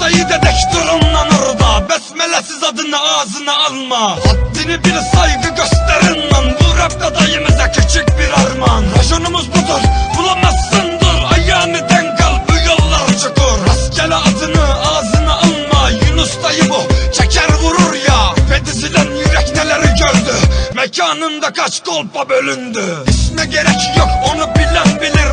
dayı dedek durun lan orada. Besmelesiz adını ağzına alma. Haddini bil saygı gösterin lan. Bu rapte dayımıza küçük bir armağan. Rajonumuz budur bulamazsın dur. Ayağını denk al bu yollar çukur. Rastgele adını ağzına alma. Yunus dayı bu çeker vurur ya. Fedizilen yürek neleri gördü? Mekanında kaç kolpa bölündü? İsme gerek yok onu bilen bilir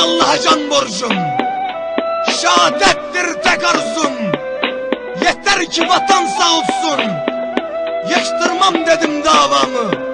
Allah'a can borcum. Şehadettir tek arzum. Yeter ki vatan sağ olsun. Yıktırmam dedim davamı.